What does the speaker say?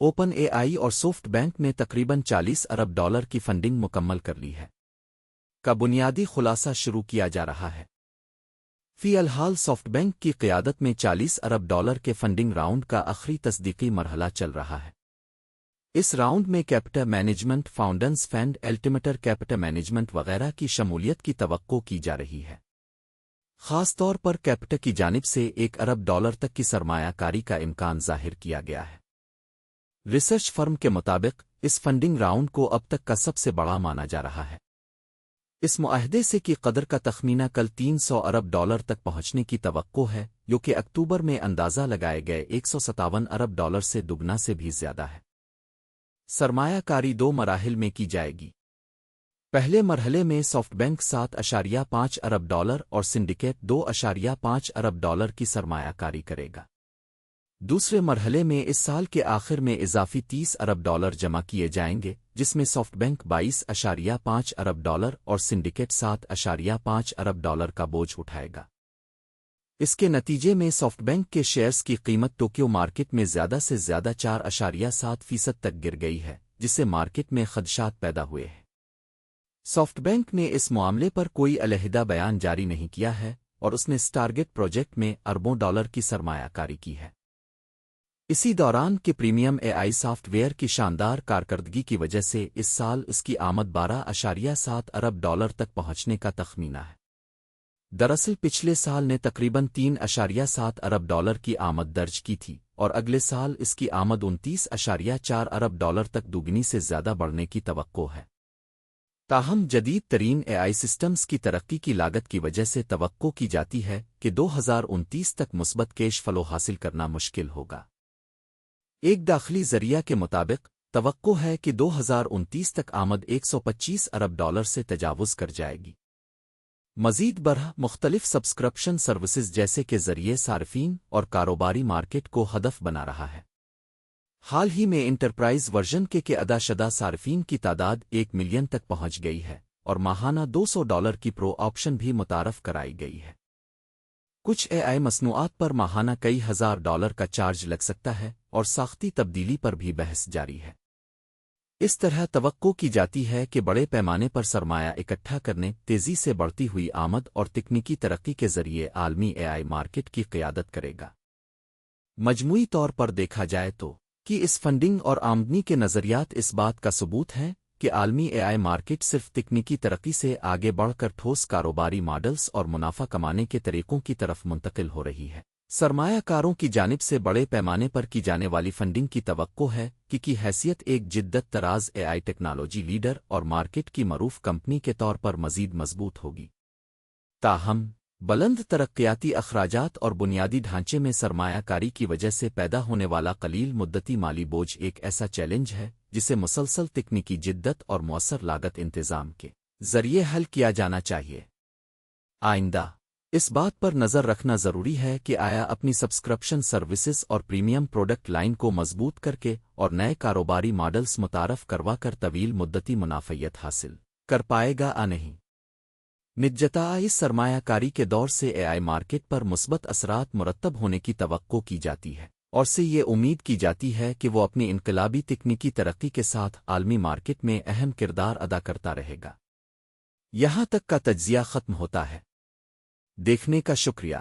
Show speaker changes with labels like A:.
A: Open اے آئی اور soft bank نے تقریباً چالیس ارب ڈالر کی فنڈنگ مکمل کر لی ہے۔ کا بنیادی خلاصہ شروع کیا جا رہا ہے۔ فی الحال سافٹ بینک کی قیادت میں چالیس ارب ڈالر کے فنڈنگ راؤنڈ کا آخری تصدیقی مرحلہ چل رہا ہے۔ اس راؤنڈ میں capital management founders fund, Altimeter capital management وغیرہ کی شمولیت کی توقع کی جا رہی ہے۔ خاص طور پر کیپٹل کی جانب سے ایک ارب ڈالر تک کی سرمایہ کاری کا امکان ظاہر کیا گیا ہے۔ ریسرچ فرم کے مطابق اس فنڈنگ راؤنڈ کو اب تک کا سب سے بڑا مانا جا رہا ہے۔ اس معاہدے سے کی قدر کا تخمینہ کل تین سو ارب ڈالر تک پہنچنے کی توقع ہے، جو کہ اکتوبر میں اندازہ لگائے گئے ایک سو ستاون ارب ڈالر سے دگنا سے بھی زیادہ ہے۔ سرمایہ کاری دو مراحل میں کی جائے گی۔ پہلے مرحلے میں سافٹ بینک سات اشاریہ پانچ ارب ڈالر اور سنڈیکیٹ دو اشاریہ پانچ ارب ڈالر کی سرمایہ کاری کرے گا۔ دوسرے مرحلے میں اس سال کے آخر میں اضافی تیس ارب ڈالر جمع کیے جائیں گے، جس میں سافٹ بینک بائیس اشاریہ پانچ ارب ڈالر اور سنڈیکیٹ سات اشاریہ پانچ ارب ڈالر کا بوجھ اٹھائے گا۔ اس کے نتیجے میں سافٹ بینک کے شیئرز کی قیمت ٹوکیو مارکیٹ میں زیادہ سے زیادہ چار اشاریہ سات فیصد تک گر گئی ہے، جس سے مارکیٹ میں خدشات پیدا ہوئے ہیں۔ سافٹ بینک نے اس معاملے پر کوئی علیحدہ بیان جاری نہیں کیا ہے اور اس نے سٹارگیٹ پروجیکٹ میں اربوں ڈالر کی سرمایہ کاری کی ہے۔ اسی دوران کے premium A I software کی شاندار کارکردگی کی وجہ سے اس سال اس کی آمد بارہ اشاریہ سات ارب ڈالر تک پہنچنے کا تخمینہ ہے۔ دراصل پچھلے سال نے تقریباً تین اشاریہ سات ارب ڈالر کی آمد درج کی تھی اور اگلے سال اس کی آمد انتیس اشاریہ چار ارب ڈالر تک دوگنی سے زیادہ بڑھنے کی توقع ہے۔ تاہم، جدید ترین اے آئی سسٹمز کی ترقی کی لاگت کی وجہ سے توقع کی جاتی ہے کہ دو ہزار انتیس تک مثبت کیش فلو حاصل کرنا مشکل ہوگا۔ ایک داخلی ذریعہ کے مطابق، توقع ہے کہ دو ہزار انتیس تک آمد ایک سو پچیس ارب ڈالر سے تجاوز کر جائے گی۔ مزید برہ مختلف سبسکرپشن سروسز جیسے کے ذریعے صارفین اور کاروباری مارکیٹ کو ہدف بنا رہا ہے۔ حال ہی میں انٹرپرائز ورژن کے کے ادا شدہ صارفین کی تعداد ایک ملین تک پہنچ گئی ہے اور ماہانہ دو سو ڈالر کی پرو آپشن بھی متعارف کرائی گئی ہے۔ کچھ اے آئی مصنوعات پر ماہانہ کئی ہزار ڈالر کا چارج لگ سکتا ہے اور ساختی تبدیلی پر بھی بحث جاری ہے۔ اس طرح توقع کی جاتی ہے کہ بڑے پیمانے پر سرمایہ اکٹھا کرنے، تیزی سے بڑھتی ہوئی آمد اور تکنیکی ترقی کے ذریعے عالمی اے آئی مارکیٹ کی قیادت کرے گا۔ مجموعی طور پر دیکھا جائے تو، کہ اس فنڈنگ اور آمدنی کے نظریات اس بات کا ثبوت ہیں کہ عالمی اے آئی مارکیٹ صرف تکنیکی ترقی سے آگے بڑھ کر ٹھوس کاروباری ماڈلز اور منافع کمانے کے طریقوں کی طرف منتقل ہو رہی ہے۔ سرمایہ کاروں کی جانب سے بڑے پیمانے پر کی جانے والی فنڈنگ کی توقع ہے کہ کی حیثیت ایک جدت تراز اے آئی ٹیکنالوجی لیڈر اور مارکیٹ کی معروف کمپنی کے طور پر مزید مضبوط ہوگی۔ تاہم، بلند ترقیاتی اخراجات اور بنیادی ڈھانچے میں سرمایہ کاری کی وجہ سے پیدا ہونے والا قلیل مدتی مالی بوجھ ایک ایسا چیلنج ہے جسے مسلسل تکنیکی جدت اور مؤثر لاگت انتظام کے ذریعے حل کیا جانا چاہیے۔ آئندہ، اس بات پر نظر رکھنا ضروری ہے کہ آیا اپنی سبسکرپشن سروسز اور پریمیم پروڈکٹ لائن کو مضبوط کر کے اور نئے کاروباری ماڈلز متعارف کروا کر طویل مدتی منافعیت حاصل کر پائے گا آ نہیں؟ نجتا، اس سرمایہ کاری کے دور سے اے آئی مارکیٹ پر مثبت اثرات مرتب ہونے کی توقع کی جاتی ہے۔ اور سے یہ امید کی جاتی ہے کہ وہ اپنی انقلابی تکنیکی ترقی کے ساتھ عالمی مارکیٹ میں اہم کردار ادا کرتا رہے گا۔ یہاں تک کا تجزیہ ختم ہوتا ہے۔ دیکھنے کا شکریہ۔